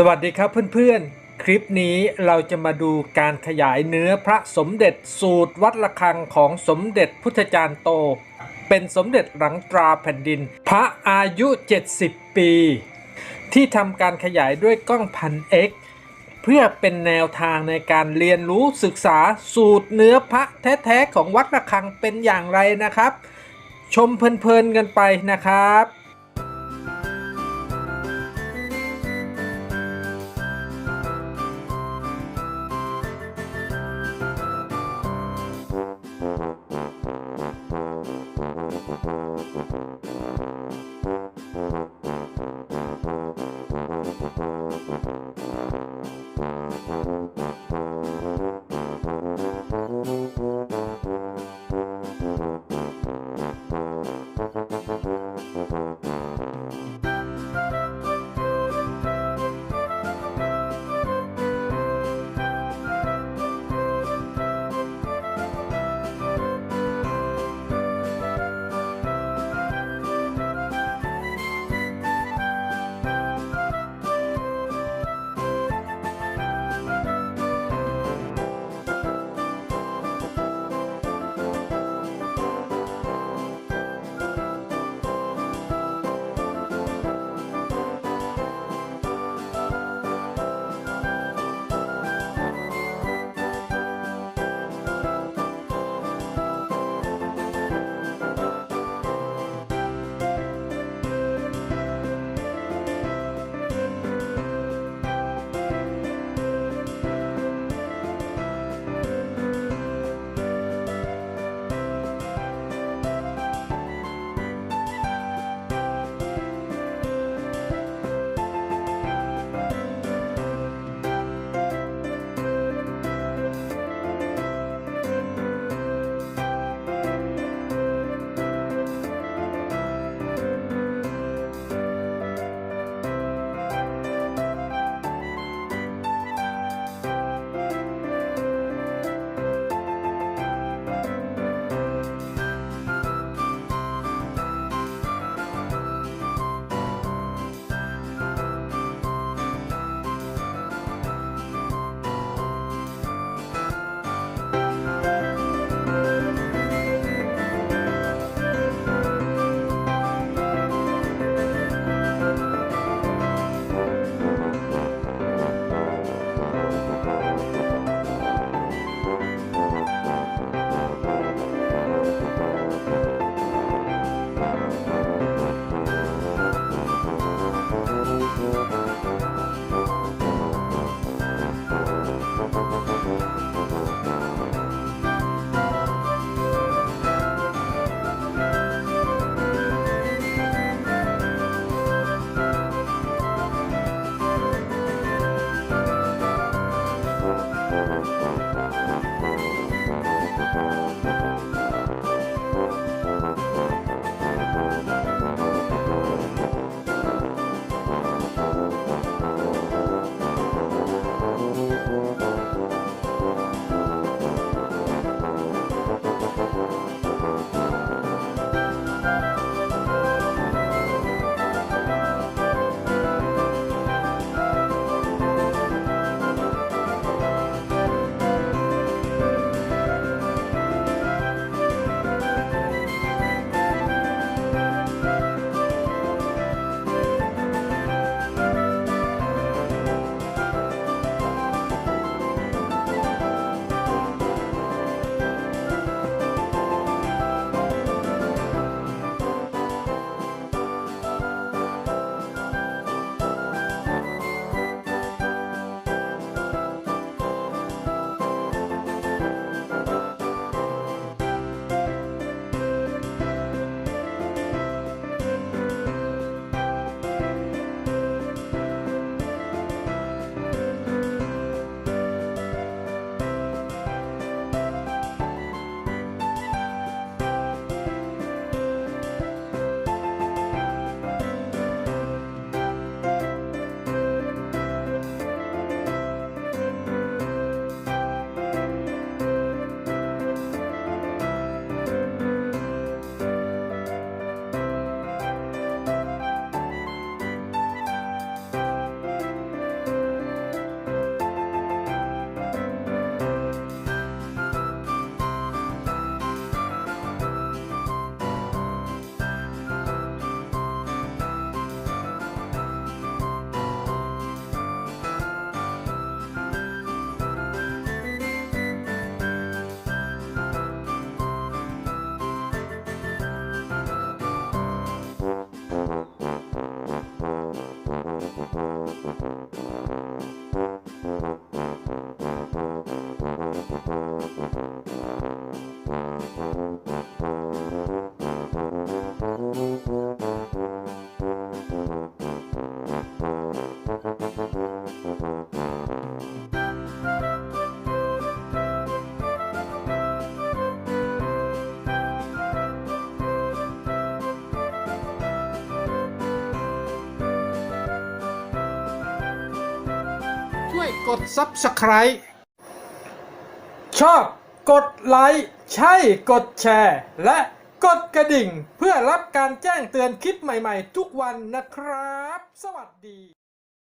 สวัสดีครับเพื่อนๆ คลิปนี้เราจะมาดูการขยายเนื้อพระสมเด็จสูตรวัดระฆังของสมเด็จพุทธจารย์โต เป็นสมเด็จหลังตราแผ่นดิน พระอายุ 70 ปี ที่ทำการขยายด้วยกล้องพันเอ็กเพื่อเป็นแนวทางในการเรียนรู้ศึกษาสูตรเนื้อพระแท้ๆของวัดระฆังเป็นอย่างไรนะครับ ชมเพลินๆกันไปนะครับ Thank you. วยกด Subscribe ชอบกดไลค์ใช่กดแชร์ และกดกระดิ่งเพื่อรับการแจ้งเตือนคลิปใหม่ๆ ทุกวันนะครับ สวัสดี